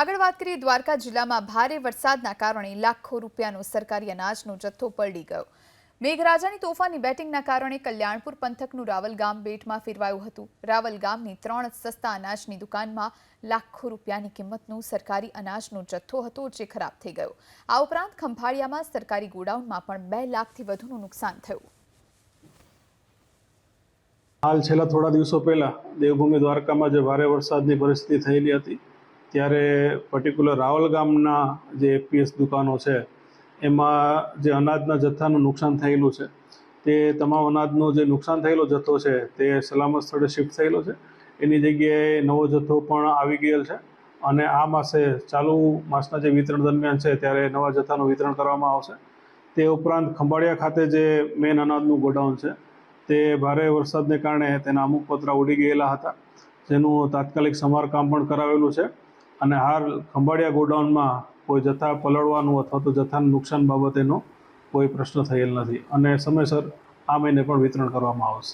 આગળ વાત કરીએ દ્વારકા જિલ્લામાં ભારે વરસાદના કારણે લાખો રૂપિયાનો સરકારી અનાજનો જથ્થો પલળી ગયો. મેઘરાજાની તોફાની બેટિંગના કારણે કલ્યાણપુર પંથકનું રાવલ ગામ બેટમાં ફેરવાયું હતું. રાવલ ગામની ત્રણ સસ્તા અનાજની દુકાનમાં લાખો રૂપિયાની કિંમતનો સરકારી અનાજનો જથ્થો હતો જે ખરાબ થઈ ગયો. આ ઉપરાંત ખંભાળિયામાં સરકારી ગોડાઉનમાં પણ બે લાખથી વધુનું નુકસાન થયું. હાલ છેલ્લા થોડા દિવસો પહેલા દેવભૂમિ દ્વારકામાં જે ભારે વરસાદની પરિસ્થિતિ થયેલી હતી ત્યારે પર્ટિક્યુલર રાવલ ગામના જે એપીએસ દુકાનો છે, એમાં જે અનાજના જથ્થાનું નુકસાન થયેલું છે, તે તમામ અનાજનો જે નુકસાન થયેલો જથ્થો છે, તે સલામત સ્થળે શિફ્ટ થયેલો છે. એની જગ્યાએ નવો જથ્થો પણ આવી ગયેલ છે અને આ માસે ચાલુ માસના જે વિતરણ દરમિયાન છે, ત્યારે નવા જથ્થાનું વિતરણ કરવામાં આવશે. તે ઉપરાંત ખંભાળિયા ખાતે જે મેન અનાજનું ગોડાઉન છે, તે ભારે વરસાદને કારણે તેના અમુક પતરા ઉડી ગયેલા હતા, જેનું તાત્કાલિક સમારકામ પણ કરાવેલું છે. અને હાલ ખંભાળિયા ગોડાઉનમાં કોઈ જથ્થા પલળવાનું અથવા તો જથ્થાનું નુકસાન બાબતેનો કોઈ પ્રશ્ન થયેલ નથી. અને સમયસર આ મહિને પણ વિતરણ કરવામાં આવશે.